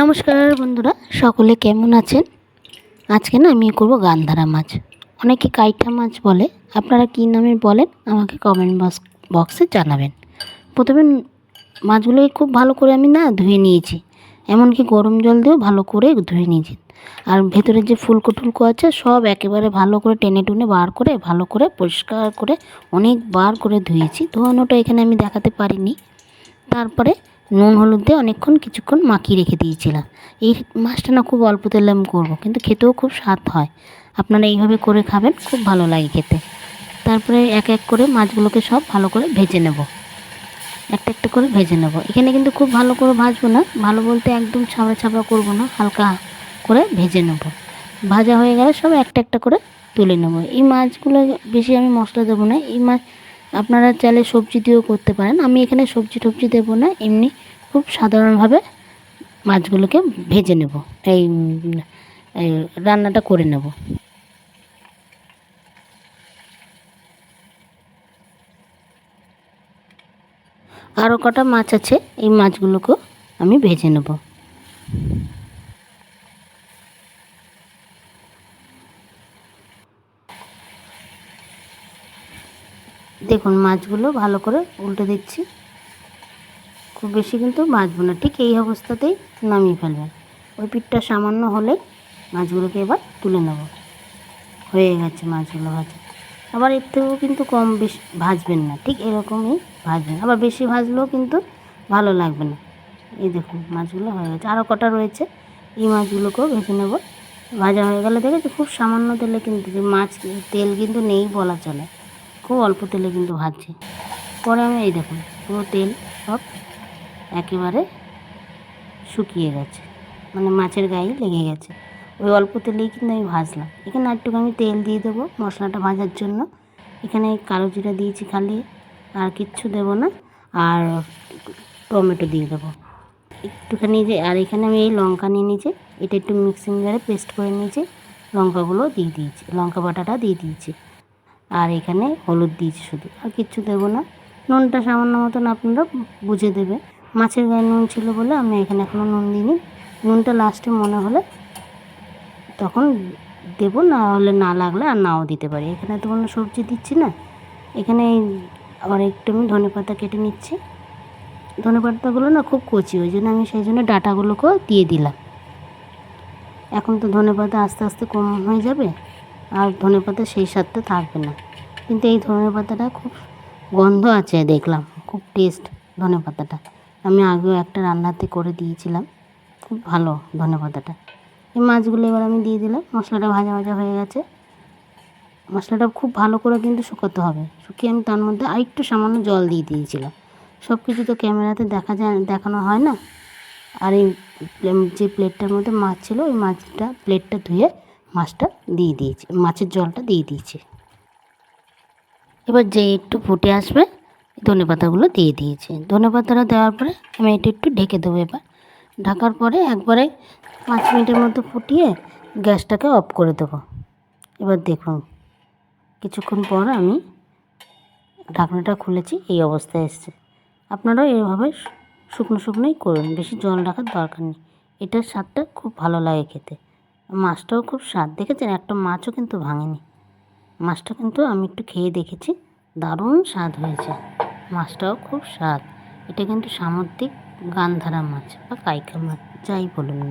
নমস্কার বন্ধুরা, সকলে কেমন আছেন? আজকে না আমি করব গান্ধারা মাছ। অনেকে কাইটা মাছ বলে, আপনারা কী নামে বলেন আমাকে কমেন্ট বক্স বক্সে জানাবেন। প্রথমে মাছগুলোকে খুব ভালো করে আমি না ধুয়ে নিয়েছি, এমনকি গরম জল দিয়েও ভালো করে ধুয়ে নিয়েছি। আর ভেতরে যে ফুলকো টুলকো আছে, সব একেবারে ভালো করে টেনে টুনে বার করে, ভালো করে পরিষ্কার করে অনেক বার করে ধুয়েছি। ধোয়ানোটা এখানে আমি দেখাতে পারিনি। তারপরে নুন, হলুদ দিয়ে অনেকক্ষণ, কিছুক্ষণ মাখিয়ে রেখে দিয়েছিলাম। এই মাছটা না খুব অল্প তেলে আমি করব, কিন্তু খেতেও খুব স্বাদ হয়। আপনারা এইভাবে করে খাবেন, খুব ভালো লাগে খেতে। তারপরে এক এক করে মাছগুলোকে সব ভালো করে ভেজে নেব। একটা একটা করে ভেজে নেব। এখানে কিন্তু খুব ভালো করে ভাজবো না, ভালো বলতে একদম ছাবড়া ছাবড়া করব না, হালকা করে ভেজে নেব। ভাজা হয়ে গেলে সব একটা একটা করে তুলে নেব। এই মাছগুলো বেশি আমি মশলা দেবো না, এই মাছ আপনারা চাইলে সবজি দিয়েও করতে পারেন। আমি এখানে সবজি টবজি দেবো না, এমনি খুব সাধারণভাবে মাছগুলোকে ভেজে নেব। এই রান্নাটা করে নেব। আরও কটা মাছ আছে, এই মাছগুলোকেও আমি ভেজে নেব। দেখুন, মাছগুলো ভালো করে উল্টে দিচ্ছি। খুব বেশি কিন্তু ভাজবো না, ঠিক এই অবস্থাতেই নামিয়ে ফেলবেন। ওই পিঠটা সামান্য হলে মাছগুলোকে এবার তুলে নেব। হয়ে গেছে মাছগুলো ভাজা। আবার এর থেকেও কিন্তু কম বেশি ভাজবেন না, ঠিক এরকমই ভাজবেন। আবার বেশি ভাজলেও কিন্তু ভালো লাগবে না। এই দেখুন, মাছগুলো হয়ে গেছে। আরও কটা রয়েছে, এই মাছগুলোকেও ভেজে নেব। ভাজা হয়ে গেলে দেখেছি, খুব সামান্য তেলে কিন্তু মাছ তেল কিন্তু নেই বলা চলে। খুব অল্প তেলে কিন্তু ভাজছি। পরে আমি এই দেখুন, পুরো তেল সব একেবারে শুকিয়ে গেছে। মানে মাছের গায়ে লেগে গেছে। ওই অল্প তেলেই কিন্তু আমি ভাজলাম। এখানে একটুকু আমি তেল দিয়ে দেবো মশলাটা ভাজার জন্য। এখানে কালো জিরা দিয়েছি খালি, আর কিচ্ছু দেবো না। আর টমেটো দিয়ে দেবো। একটুখানি যে, আর এখানে আমি এই লঙ্কা নিয়ে নিয়েছি। এটা একটু মিক্সিং জারে পেস্ট করে নিয়েছি। লঙ্কাগুলো দিয়ে দিয়েছি। লঙ্কা বাটাটা দিয়ে দিয়েছি। আর এখানে হলুদ দিয়েছি শুধু। আর কিচ্ছু দেবো না। নুনটা সামান্য মতন আপনারা বুঝে দেবে। মাছের গায়ে নুন ছিল বলে আমি এখানে এখনও নুন দিইনি। নুনটা লাস্টে মনে হলে তখন দেবো, না হলে না লাগলে আর নাও দিতে পারি। এখানে তো কোনো সবজি দিচ্ছি না। এখানে আবার একটু আমি ধনে পাতা কেটে নিচ্ছি। ধনে পাতাগুলো না খুব কচি, ওই জন্য আমি সেই জন্য ডাটাগুলোকেও দিয়ে দিলাম। এখন তো ধনে পাতা আস্তে আস্তে কম হয়ে যাবে। আর ধনে পাতা সেই স্বাদটা থাকবে না। কিন্তু এই ধনে পাতাটা খুব গন্ধ আছে, দেখলাম। খুব টেস্ট ধনে পাতাটা আমি আগেও একটা রান্নাতে করে দিয়েছিলাম। খুব ভালো ধনে পাতাটা এই মাছগুলো এবার আমি দিয়ে দিলাম। মশলাটা ভাজা ভাজা হয়ে গেছে। মশলাটা খুব ভালো করে কিন্তু শুকোতে হবে। শুকিয়ে আমি তার মধ্যে আরেকটু সামান্য জল দিয়ে দিয়েছিলাম। সব কিছু তো ক্যামেরাতে দেখা যায়, দেখানো হয় না। আর এই যে প্লেটটার মধ্যে মাছ ছিল, ওই মাছটা প্লেটটা ধুয়ে মাছটা দিয়ে দিয়েছি, মাছের জলটা দিয়ে দিয়েছি। এবার যে একটু ফুটে আসবে, ধনে পাতাগুলো দিয়ে দিয়েছি। ধনে পাতাটা দেওয়ার পরে আমি এটা একটু ঢেকে দেবো এবার। ঢাকার পরে একবারে পাঁচ মিনিটের মতো ফুটিয়ে গ্যাসটাকে অফ করে দেবো। এবার দেখুন, কিছুক্ষণ পর আমি ঢাকনাটা খুলেছি, এই অবস্থায় এসছে। আপনারাও এইভাবে শুকনো শুকনোই করুন, বেশি জল রাখার দরকার নেই। এটার স্বাদটা খুব ভালো লাগে খেতে। মাছটাও খুব স্বাদ। দেখেছেন? একটা মাছও কিন্তু ভাঙেনি। মাছটা কিন্তু আমি একটু খেয়ে দেখেছি। দারুণ স্বাদ হয়েছে। মাছটাও খুব স্বাদ। এটা কিন্তু সামুদ্রিক গান্ধারা মাছ বা কাইকা মাছ, যাই বলুন না।